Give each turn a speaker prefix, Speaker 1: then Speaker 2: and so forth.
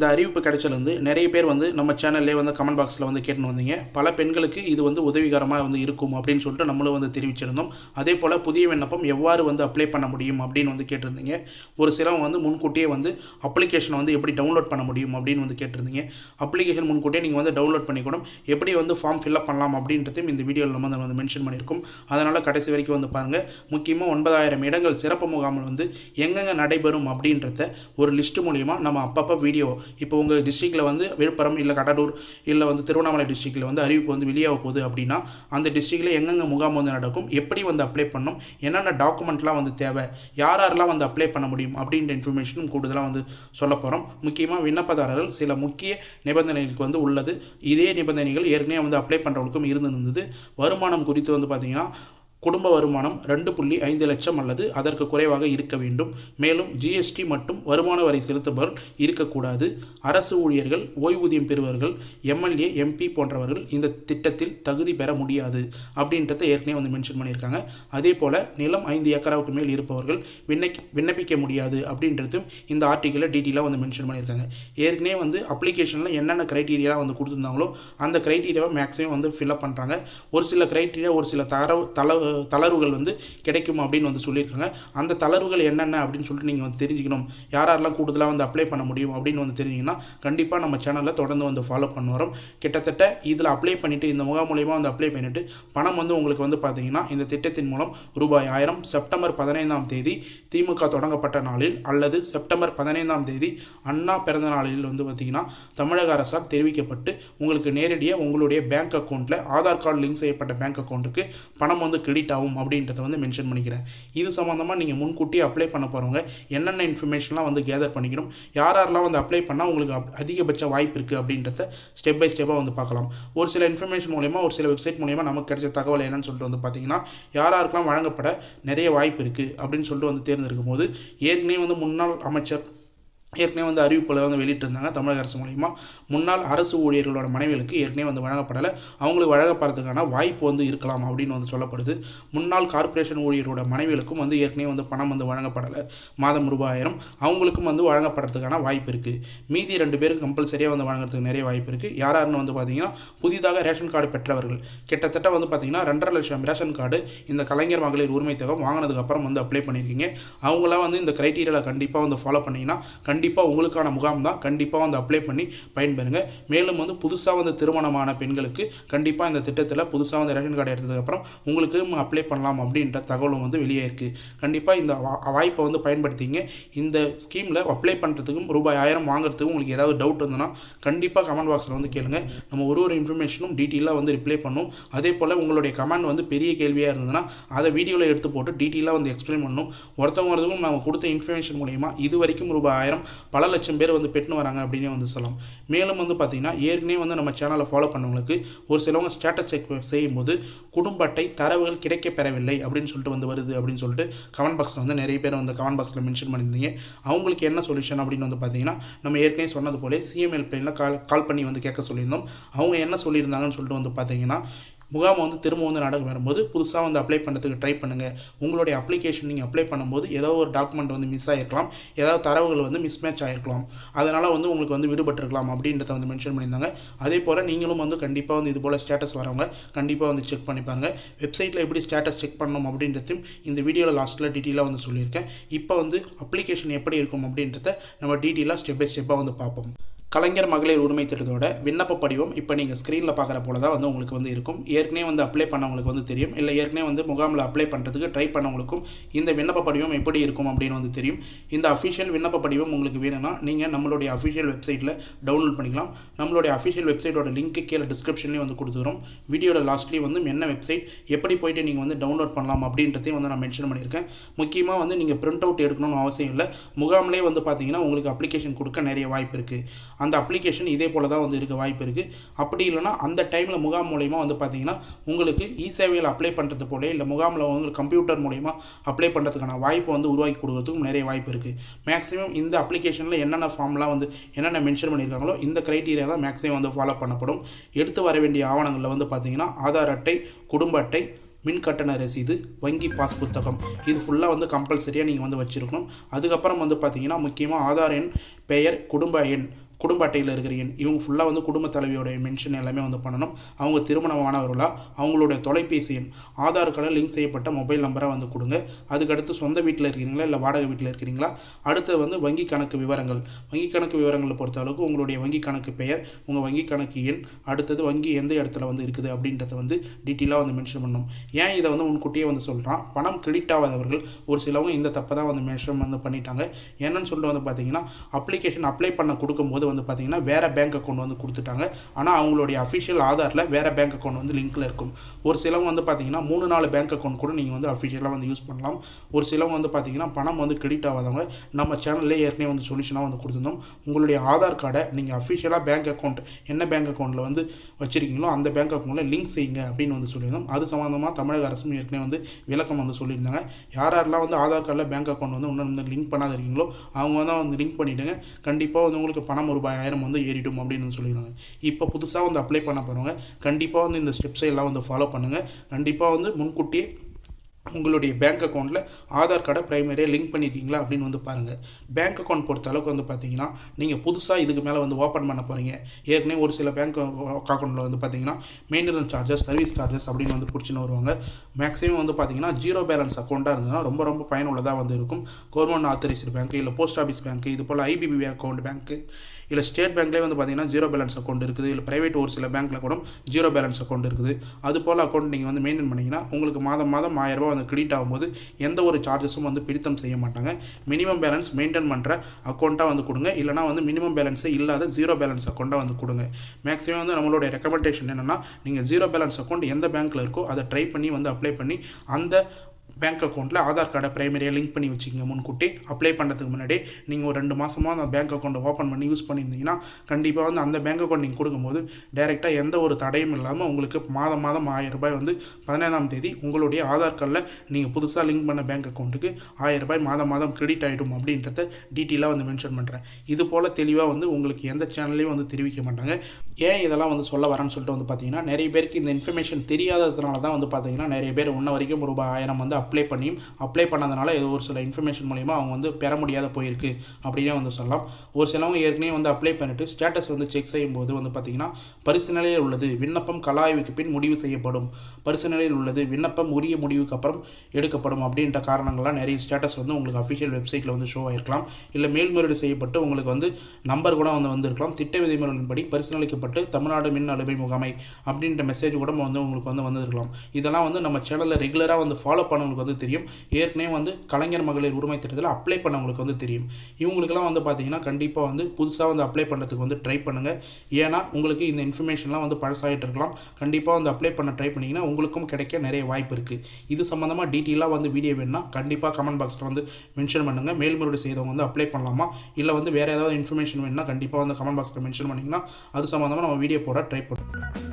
Speaker 1: இந்த அறிவிப்பு கிடைச்சலேருந்து நிறைய பேர் வந்து நம்ம சேனல்லே வந்து கமெண்ட் பாக்ஸில் வந்து கேட்டுன்னு வந்தீங்க. பல பெண்களுக்கு இது வந்து உதவிகரமாக வந்து இருக்கும் அப்படின்னு சொல்லிட்டு நம்மளும் வந்து தெரிவிச்சிருந்தோம். அதே போல் புதிய விண்ணப்பம் எவ்வாறு வந்து அப்ளை பண்ண முடியும் அப்படின்னு வந்து கேட்டிருந்தீங்க. ஒரு சிலவங்க வந்து முன்கூட்டியே வந்து அப்ளிகேஷனை வந்து எப்படி டவுன்லோட் பண்ண முடியும் அப்படின்னு வந்து கேட்டிருந்தீங்க. அப்ளிகேஷன் முன்கூட்டியே நீங்கள் வந்து டவுன்லோட் பண்ணிக்கணும். எப்படி வந்து ஃபார்ம் ஃபில்அப் பண்ணலாம் அப்படின்றதையும் இந்த வீடியோவில் நம்ம வந்து மென்ஷன் பண்ணியிருக்கோம். அதனால் கடைசி வரைக்கும் வந்து பாருங்கள் முக்கியமாக ஒன்பதாயிரம் இடங்கள் சிறப்பு முகாமில் வந்து எங்கெங்கே நடைபெறும் அப்படின்றத ஒரு லிஸ்ட்டு மூலிமா நம்ம அப்பப்போ வீடியோ இப்போ உங்கள் டிஸ்ட்ரிக்டில் வந்து விழுப்புரம் இல்லை கடலூர் இல்லை வந்து திருவண்ணாமலை டிஸ்ட்ரிக்டில் வந்து அறிவிப்பு வந்து வெளியாக போகுது அப்படின்னா அந்த டிஸ்ட்ரிக்டில் எங்கெங்கே முகாம் வந்து நடக்கும் எப்படி வந்து அப்ளை பண்ணும் என்னென்ன டாக்குமெண்ட்லாம் வந்து தேவை யார் யாரெல்லாம் வந்து அப்ளை பண்ண முடியும் அப்படின்ற இன்ஃபர்மேஷனும் கூடுதலாக வந்து சொல்ல போகிறோம் முக்கியமாக விண்ணப்பதாரர்கள் சில முக்கிய நிபந்தனைகளுக்கு வந்து உள்ளது. இதே நிபந்தனைகள் ஏற்கனவே வந்து அப்ளை பண்ணுறவங்களுக்கும் இருந்திருந்தது. வருமானம் குறித்து வந்து பார்த்திங்கன்னா குடும்ப வருமானம் ரெண்டு புள்ளி ஐந்து லட்சம் அல்லது அதற்கு குறைவாக இருக்க வேண்டும். மேலும் ஜிஎஸ்டி மற்றும் வருமான வரி செலுத்துபவர் இருக்கக்கூடாது. அரசு ஊழியர்கள் ஓய்வூதியம் பெறுவர்கள் எம்எல்ஏ எம்பி போன்றவர்கள் இந்த திட்டத்தில் தகுதி பெற முடியாது அப்படின்றத ஏற்கனவே வந்து மென்ஷன் பண்ணியிருக்காங்க. அதே போல் நிலம் ஐந்து ஏக்கராவுக்கு மேல் இருப்பவர்கள் விண்ணப்பி விண்ணப்பிக்க முடியாது அப்படின்றதும் இந்த ஆர்டிக்கலில் டீட்டெயிலாக வந்து மென்ஷன் பண்ணியிருக்காங்க. ஏற்கனவே வந்து அப்ளிகேஷனில் என்னென்ன க்ரைட்டீரியா வந்து கொடுத்துருந்தாங்களோ அந்த க்ரைட்டீரியாவை மேக்ஸிமம் வந்து ஃபில்அப் பண்ணுறாங்க ஒரு சில க்ரைட்டீரியா ஒரு சில தரவு தளவு தளர்வுகள் வந்து கிடைக்கும் அப்படின்னு வந்து சொல்லியிருக்காங்க. அந்த தளர்வுகள் என்னென்ன அப்படின்னு சொல்லிட்டு நீங்கள் வந்து தெரிஞ்சுக்கணும். யார் யாரெல்லாம் கூடுதலாக வந்து அப்ளை பண்ண முடியும் அப்படின்னு வந்து தெரிஞ்சிங்கன்னா கண்டிப்பாக நம்ம சேனலில் தொடர்ந்து வந்து ஃபாலோ பண்ண வரோம். கிட்டத்தட்ட இதில் அப்ளை பண்ணிவிட்டு இந்த முகாம் மூலியமாக வந்து அப்ளை பண்ணிவிட்டு பணம் வந்து உங்களுக்கு வந்து பார்த்தீங்கன்னா இந்த திட்டத்தின் மூலம் ரூபாய் ஆயிரம் செப்டம்பர் பதினைந்தாம் தேதி திமுக தொடங்கப்பட்ட நாளில் அல்லது செப்டம்பர் பதினைந்தாம் தேதி அண்ணா பிறந்த நாளில் வந்து பார்த்திங்கன்னா தமிழக அரசால் தெரிவிக்கப்பட்டு உங்களுக்கு நேரடியாக உங்களுடைய பேங்க் அக்கௌண்ட்டில் ஆதார் கார்டு லிங்க் செய்யப்பட்ட பேங்க் அக்கௌண்ட்டுக்கு பணம் வந்து கிரெடிட் ஆகும் அப்படின்றத வந்து மென்ஷன் பண்ணிக்கிறேன். இது சம்மந்தமாக நீங்கள் முன்கூட்டியே அப்ளை பண்ண போகிறவங்க என்னென்ன இன்ஃபர்மேஷன்லாம் வந்து கேதர் பண்ணிக்கணும் யார் யாரெல்லாம் வந்து அப்ளை பண்ணால் உங்களுக்கு அப்- அதிகபட்ச வாய்ப்பு இருக்குது அப்படின்றத ஸ்டெப் பை ஸ்டெப்பாக வந்து பார்க்கலாம். ஒரு சில இன்ஃபர்மேஷன் மூலயமா ஒரு சில வெப்சைட் மூலயமா நமக்கு கிடைச்ச தகவல் என்னன்னு சொல்லிட்டு வந்து பார்த்தீங்கன்னா யார் யாருக்கெல்லாம் வழங்கப்பட நிறைய வாய்ப்பு இருக்குது அப்படின்னு சொல்லிட்டு வந்து தேர்ந்தெடுக்கும் போது ஏற்கனவே வந்து முன்னாள் அமைச்சர் ஏற்கனவே வந்து அறிவிப்பில் வந்து வெளியிட்டிருந்தாங்க. தமிழக அரசு மூலிமா முன்னாள் அரசு ஊழியர்களோட மனைவிகளுக்கு ஏற்கனவே வந்து வழங்கப்படலை. அவங்களுக்கு வழங்கப்படுறதுக்கான வாய்ப்பு வந்து இருக்கலாம் அப்படின்னு வந்து சொல்லப்படுது. முன்னாள் கார்ப்பரேஷன் ஊழியரோட மனைவிகளுக்கும் வந்து ஏற்கனவே வந்து பணம் வந்து வழங்கப்படலை. மாதம் ரூபாயிரம். அவங்களுக்கும் வந்து வழங்கப்படுறதுக்கான வாய்ப்பு இருக்குது மீதி ரெண்டு பேருக்கு கம்பல்சரியாக வந்து வழங்குறதுக்கு நிறைய வாய்ப்பு இருக்குது யார் யாருன்னு வந்து பார்த்தீங்கன்னா புதிதாக ரேஷன் கார்டு பெற்றவர்கள். கிட்டத்தட்ட வந்து பார்த்தீங்கன்னா ரெண்டரை லட்சம் ரேஷன் கார்டு இந்த கலைஞர் மகளிர் உரிமை வாங்கினதுக்கப்புறம் வந்து அப்ளை பண்ணியிருக்கீங்க அவங்களாம் வந்து இந்த க்ரைட்டீரியாவில் கண்டிப்பாக வந்து ஃபாலோ பண்ணீங்கன்னா கண்டிப்பாக உங்களுக்கான முகாம் தான். கண்டிப்பாக வந்து அப்ளை பண்ணி பயன்பெறுங்க. மேலும் வந்து புதுசாக வந்து திருமணமான பெண்களுக்கு கண்டிப்பாக இந்த திட்டத்தில் புதுசாக வந்து ரேஷன் கார்டு எடுத்ததுக்கப்புறம் உங்களுக்கு அப்ளை பண்ணலாம் அப்படின்ற தகவலும் வந்து வெளியே இருக்குது கண்டிப்பாக இந்த வா- வாய்ப்பை வந்து பயன்படுத்திங்க. இந்த ஸ்கீமில் அப்ளை பண்ணுறதுக்கும் ரூபாய் ஆயிரம் வாங்குறதுக்கும் உங்களுக்கு ஏதாவது டவுட் இருந்ததுன்னா கண்டிப்பாக கமெண்ட் பாக்ஸில் வந்து கேளுங்க. நம்ம ஒரு ஒரு இன்ஃபர்மேஷனும் டீட்டெயிலாக வந்து ரிப்ளை பண்ணும். அதே போல் உங்களுடைய கமெண்ட் வந்து பெரிய கேள்வியாக இருந்ததுன்னா அதை வீடியோவில் எடுத்து போட்டு டீட்டெயிலாக வந்து எக்ஸ்பிளைன் பண்ணணும் ஒருத்தவங்க ஒருத்தவங்க நம்ம கொடுத்த இன்ஃபர்மேஷன் மூலயமா இது வரைக்கும் ரூபாய் ஆயிரம் பல லட்சம் பேர் வந்து பெற்றுன்னு வராங்க அப்படின்னே வந்து சொல்லலாம். மேலும் வந்து பார்த்தீங்கன்னா ஏற்கனவே வந்து நம்ம சேனலை ஃபாலோ பண்ணவங்களுக்கு ஒரு சிலவங்க ஸ்டேட்டஸ் செக் செய்யும்போது குடும்ப அட்டை தரவுகள் கிடைக்க பெறவில்லை அப்படின்னு சொல்லிட்டு வந்து வருது அப்படின்னு சொல்லிட்டு கமெண்ட் பாக்ஸில் வந்து நிறைய பேர் வந்து கமெண்ட் பாக்ஸில் மென்ஷன் பண்ணியிருந்தீங்க. அவங்களுக்கு என்ன சொல்யூஷன் அப்படின்னு வந்து பார்த்தீங்கன்னா நம்ம ஏற்கனவே சொன்னது போல சிஎம்எல் பிளேனில் கால் கால் பண்ணி வந்து கேட்க சொல்லியிருந்தோம். அவங்க என்ன சொல்லியிருந்தாங்கன்னு சொல்லிட்டு வந்து பார்த்தீங்கன்னா முகாம் வந்து திரும்ப வந்து நடக்க வரும்போது புதுசாக வந்து அப்ளை பண்ணுறதுக்கு ட்ரை பண்ணுங்கள் உங்களுடைய அப்ளிகேஷன் நீங்கள் அப்ளை பண்ணும்போது ஏதோ ஒரு டாக்குமெண்ட் வந்து மிஸ் ஆகிருக்கலாம் ஏதாவது தரவுகள் வந்து மிஸ்மேட்ச் ஆகிருக்கலாம் அதனால் வந்து உங்களுக்கு வந்து விடுபட்டிருக்கலாம் அப்படின்றத வந்து மென்ஷன் பண்ணியிருந்தாங்க. அதே போல் நீங்களும் வந்து கண்டிப்பாக வந்து இது போல் ஸ்டேட்டஸ் வரவங்க கண்டிப்பாக வந்து செக் பண்ணி வெப்சைட்டில் எப்படி ஸ்டேட்டஸ் செக் பண்ணணும் அப்படின்றதையும் இந்த வீடியோவில் லாஸ்ட்டில் டீட்டெயிலாக வந்து சொல்லியிருக்கேன். இப்போ வந்து அப்ளிகேஷன் எப்படி இருக்கும் அப்படின்றத நம்ம டீட்டெயிலாக ஸ்டெப் பை ஸ்டெப்பாக வந்து பார்ப்போம். கலைஞர் மகளிர் உரிமை திட்டத்தோட விண்ணப்ப படிவம் இப்போ நீங்கள் ஸ்க்ரீனில் பார்க்குற போல தான் வந்து உங்களுக்கு வந்து இருக்கும். ஏற்கனவே வந்து அப்ளை பண்ணவங்களுக்கு வந்து தெரியும். இல்லை ஏற்கனவே வந்து முகாமில் அப்ளை பண்ணுறதுக்கு ட்ரை பண்ணவங்களுக்கும் இந்த விண்ணப்ப படிவம் எப்படி இருக்கும் அப்படின்னு வந்து தெரியும். இந்த அஃபிஷியல் விண்ணப்ப படிவம் உங்களுக்கு வேணும்னா நீங்கள் நம்மளுடைய அஃபிஷியல் வெப்சைட்டில் டவுன்லோட் பண்ணிக்கலாம். நம்மளுடைய அஃபிஷியல் வெப்சைட்டோட லிங்க்கு கீழே டிஸ்கிரிப்ஷன்லேயும் வந்து கொடுத்துக்கிறோம் வீடியோட லாஸ்ட்லேயும் வந்து என்ன வெப்சைட் எப்படி போயிட்டு நீங்கள் வந்து டவுன்லோட் பண்ணலாம் அப்படின்றதையும் வந்து நான் மென்ஷன் பண்ணியிருக்கேன். முக்கியமாக வந்து நீங்கள் பிரிண்ட் அவுட் எடுக்கணும்னு அவசியம் இல்லை. முகாம்லேயே வந்து பார்த்தீங்கன்னா உங்களுக்கு அப்ளிகேஷன் கொடுக்க நிறைய வாய்ப்பு இருக்குது அந்த அப்ளிகேஷன் இதே போல் தான் வந்து இருக்க வாய்ப்பு இருக்குது அப்படி இல்லைன்னா அந்த டைமில் முகாம் மூலயமா வந்து பார்த்தீங்கன்னா உங்களுக்கு இ சேவையில் அப்ளை பண்ணுறது போல இல்லை முகாமில் உங்களுக்கு கம்ப்யூட்டர் மூலயமா அப்ளை பண்ணுறதுக்கான வாய்ப்பு வந்து உருவாக்கி கொடுக்கறதுக்கும் நிறைய வாய்ப்பு இருக்குது மேக்ஸிமம் இந்த அப்ளிகேஷனில் என்னென்ன ஃபார்ம்லாம் வந்து என்னென்ன மென்ஷன் பண்ணியிருக்காங்களோ இந்த க்ரைட்டீரியா தான் மேக்ஸிமம் வந்து ஃபாலோ பண்ணப்படும். எடுத்து வர வேண்டிய ஆவணங்களில் வந்து பார்த்தீங்கன்னா ஆதார் அட்டை குடும்ப அட்டை மின் கட்டண ரசீது வங்கி பாஸ் புத்தகம். இது ஃபுல்லாக வந்து கம்பல்சரியாக நீங்கள் வந்து வச்சுருக்கணும். அதுக்கப்புறம் வந்து பார்த்தீங்கன்னா முக்கியமாக ஆதார் எண் பெயர் குடும்ப எண். குடும்ப அட்டையில் இருக்கிற எண் இவங்க ஃபுல்லாக வந்து குடும்ப தலைவியோடைய மென்ஷன் எல்லாமே வந்து பண்ணணும். அவங்க திருமணமானவர்களா அவங்களுடைய தொலைபேசி எண் ஆதார் கார்டில் லிங்க் செய்யப்பட்ட மொபைல் நம்பராக வந்து கொடுங்க. அதுக்கடுத்து சொந்த வீட்டில் இருக்கிறீங்களா இல்லை வாடகை வீட்டில் இருக்கிறீங்களா? அடுத்து வந்து வங்கி கணக்கு விவரங்கள். வங்கி கணக்கு விவரங்களை பொறுத்த அளவுக்கு உங்களுடைய வங்கி கணக்கு பெயர் உங்கள் வங்கி கணக்கு எண் அடுத்தது வங்கி எந்த இடத்துல வந்து இருக்குது அப்படின்றத வந்து டீட்டெயிலாக வந்து மென்ஷன் பண்ணணும். ஏன் இதை வந்து முன்கூட்டியே வந்து சொல்கிறான் பணம் கிரெடிட் ஆகாதவர்கள் ஒரு சிலவங்க இந்த தப்பை தான் வந்து மென்ஷன் வந்து பண்ணிட்டாங்க. என்னன்னு சொல்லிட்டு வந்து பார்த்தீங்கன்னா அப்ளிகேஷன் அப்ளை பண்ண கொடுக்கும்போது வந்து பார்த்தீங்கன்னா வேறு பேங்க் அக்கௌண்ட் வந்து கொடுத்துட்டாங்க. ஆனால் அவங்களுடைய அஃபிஷியல் ஆதாரில் வேறு பேங்க் அக்கௌண்ட் வந்து லிங்க்கில் இருக்கும். ஒரு சிலவங்க வந்து பார்த்தீங்கன்னா மூணு நாலு பேங்க் அக்கௌண்ட் கூட நீங்கள் வந்து அஃபிஷியலாக வந்து யூஸ் பண்ணலாம். ஒரு சிலவங்க வந்து பார்த்தீங்கன்னா பணம் வந்து கிரெடிட் ஆகாதவங்க நம்ம சேனல்லே ஏற்கனவே வந்து சொல்யூஷனாக வந்து கொடுத்துருந்தோம். உங்களுடைய ஆதார் கார்டை நீங்கள் அஃபிஷியலாக பேங்க் அக்கௌண்ட் என்ன பேங்க் அக்கௌண்ட்டில் வந்து வச்சிருக்கீங்களோ அந்த பேங்க் அக்கௌண்ட்டில் லிங்க் செய்யுங்க அப்படின்னு வந்து சொல்லியிருந்தோம். அது சம்மந்தமாக தமிழக அரசும் ஏற்கனவே வந்து விளக்கம் வந்து சொல்லியிருந்தாங்க. யார் யாரெல்லாம் வந்து ஆதார் கார்டில் பேங்க் அக்கௌண்ட் வந்து இன்னும் வந்து லிங்க் பண்ணாத இருக்கீங்களோ அவங்க வந்து வந்து லிங்க் பண்ணிவிடுங்க கண்டிப்பாக வந்து உங்களுக்கு பணம் ரூபாய் ஆயிரம் வந்து ஏறிடும் அப்படின்னு சொல்லிடுறாங்க இப்போ புதுசாக வந்து அப்ளை பண்ண போகிறவங்க கண்டிப்பாக வந்து இந்த ஸ்டெப்ஸை எல்லாம் வந்து ஃபாலோ பண்ணுங்கள் கண்டிப்பாக வந்து முன்கூட்டியே உங்களுடைய பேங்க் அக்கௌண்ட்டில் ஆதார் கார்டை ப்ரைமரியாக லிங்க் பண்ணியிருக்கீங்களா அப்படின்னு வந்து பாருங்கள் பேங்க் அக்கௌண்ட் பொறுத்த அளவுக்கு வந்து பார்த்தீங்கன்னா நீங்கள் புதுசாக இதுக்கு மேலே வந்து ஓப்பன் பண்ண போகிறீங்க ஏற்கனவே ஒரு சில பேங்க் அக்கௌண்ட்டில் வந்து பார்த்தீங்கன்னா மெயின்டெனன்ஸ் சார்ஜஸ் சர்வீஸ் சார்ஜஸ் அப்படின்னு வந்து பிடிச்சின்னு வருவாங்க. மேக்ஸிமம் வந்து பார்த்தீங்கன்னா ஜீரோ பேலன்ஸ் அக்கௌண்ட்டாக இருந்ததுன்னா ரொம்ப ரொம்ப பயனுள்ளதாக வந்து இருக்கும். கவர்மெண்ட் ஆத்தரைஸ்டு பேங்க் இல்லை போஸ்ட் ஆஃபீஸ் பேங்க் இது போல் ஐபிபி அக்கௌண்ட் பேங்க்கு இல்லை ஸ்டேட் பேங்க்லேயே வந்து பார்த்தீங்கன்னா ஜீரோ பேலன்ஸ் அக்கௌண்ட் இருக்குது இல்லை ப்ரைவேட் ஒரு சில பேங்க்கில் கூட ஜீரோ பேலன்ஸ் அக்கௌண்ட் இருக்குது. அது போல் அக்கௌண்ட் நீங்கள் வந்து மெயின்டைன் பண்ணிங்கன்னா உங்களுக்கு மாதம் மாதம் ஆயிரரூபா வந்து கிரெடிட் ஆகும்போது எந்த ஒரு சார்ஜஸும் வந்து பிடித்தம் செய்ய மாட்டாங்க. மினிமம் பேலன்ஸ் மெயின்டைன் பண்ணுற அக்கௌண்ட்டாக வந்து கொடுங்க. இல்லைனா வந்து மினிமம் பேலன்ஸே இல்லாத ஜீரோ பேலன்ஸ் அக்கௌண்ட்டாக வந்து கொடுங்க. மேக்ஸிமம் வந்து நம்மளுடைய ரெக்கமெண்டேஷன் என்னென்னா நீங்கள் ஜீரோ பேலன்ஸ் அக்கௌண்ட் எந்த பேங்க்கில் இருக்கோ அதை ட்ரை பண்ணி வந்து அப்ளை பண்ணி அந்த பேங்க் அக்கௌண்ட்டில் ஆதார் கார்டை ப்ரைமரியாக லிங்க் பண்ணி வச்சுக்கிங்க முன்கூட்டி அப்ளை பண்ணுறதுக்கு முன்னாடி நீங்கள் ஒரு ரெண்டு மாதமாக அந்த பேங்க் அக்கௌண்ட்டை ஓப்பன் பண்ணி யூஸ் பண்ணியிருந்தீங்கன்னா கண்டிப்பாக வந்து அந்த பேங்க் அக்கௌண்ட் நீங்கள் கொடுக்கும்போது டேரெக்டாக எந்த ஒரு தடையும் இல்லாமல் உங்களுக்கு மாதம் மாதம் ஆயிரம் ரூபாய் வந்து பதினேழாம் தேதி உங்களுடைய ஆதார் கார்டில் நீங்கள் புதுசாக லிங்க் பண்ண பேங்க் அக்கௌண்ட்டுக்கு ஆயிரம் ரூபாய் மாதம் மாதம் கிரெடிட் ஆகிடும் அப்படின்றத டீட்டெயிலாக வந்து மென்ஷன் பண்ணுறேன் இது போல் தெளிவாக வந்து உங்களுக்கு எந்த சேனல்லையும் வந்து தெரிவிக்க மாட்டாங்க. ஏன் இதெல்லாம் வந்து சொல்ல வரேன்னு சொல்லிட்டு வந்து பார்த்தீங்கன்னா நிறைய பேருக்கு இந்த இன்ஃபர்மேஷன் தெரியாததுனால தான் வந்து பார்த்தீங்கன்னா நிறைய பேர் இன்ன வரைக்கும் ரூபாய் ஆயிரம் வந்து அப்ளை பண்ணியும் அப்ளை பண்ணதுனால ஏதோ ஒரு சில இன்ஃபர்மேஷன் மூலிமா அவங்க வந்து பெற முடியாத போயிருக்கு அப்படின்னே வந்து சொல்லலாம். ஒரு சிலவங்க ஏற்கனவே வந்து அப்ளை பண்ணிட்டு ஸ்டேட்டஸ் வந்து செக் செய்யும்போது வந்து பார்த்தீங்கன்னா பரிசு நிலையில் உள்ளது விண்ணப்பம் கலாய்வுக்கு பின் முடிவு செய்யப்படும். பரிசீலனையில் உள்ளது. விண்ணப்பம் உரிய முடிவுக்கு அப்புறம் எடுக்கப்படும் அப்படின்ற காரணங்கள்லாம் நிறைய ஸ்டேட்டஸ் வந்து உங்களுக்கு அஃபிஷியல் வெப்சைட்டில் வந்து ஷோ ஆகிருக்கலாம் இல்லை மேல்முறையீடு செய்யப்பட்டு உங்களுக்கு வந்து நம்பர் கூட வந்து வந்திருக்கலாம். திட்ட விதிமுறைகளின்படி பரிசீலிக்கப்பட்டு தமிழ்நாடு மின் அலுமை முகாமை அப்படின்ற மெசேஜ் கூட வந்து உங்களுக்கு வந்து வந்திருக்கலாம். இதெல்லாம் வந்து நம்ம சேனலில் ரெகுலராக வந்து ஃபாலோ பண்ணவங்களுக்கு வந்து தெரியும். ஏற்கனவே வந்து கலைஞர் மகளிர் உரிமை திட்டத்தில் அப்ளை பண்ணவங்களுக்கு வந்து தெரியும். இவங்களுக்கெல்லாம் வந்து பார்த்தீங்கன்னா கண்டிப்பாக வந்து புதுசாக வந்து அப்ளை பண்ணுறதுக்கு வந்து ட்ரை பண்ணுங்கள் ஏன்னா உங்களுக்கு இந்த இன்ஃபர்மேஷன்லாம் வந்து பழசாகிட்டு இருக்கலாம். கண்டிப்பாக வந்து அப்ளை பண்ண ட்ரை பண்ணிங்கன்னா உங்களுக்கும் கிடைக்க நிறைய வாய்ப்பு இருக்குது இது சம்மந்தமாக டீட்டெயிலாக வந்து வீடியோ வேணுன்னா கண்டிப்பாக கமெண்ட் பாக்ஸில் வந்து மென்ஷன் பண்ணுங்கள் மேல்முறையீடு செய்தவங்க வந்து அப்ளை பண்ணலாமா? இல்லை வந்து வேறு ஏதாவது இன்ஃபர்மேஷன் வேணுன்னா கண்டிப்பாக வந்து கமெண்ட் பாக்ஸில் மென்ஷன் பண்ணிங்கன்னா அது சம்மந்தமாக நம்ம வீடியோ போட ட்ரை பண்ணுவோம்.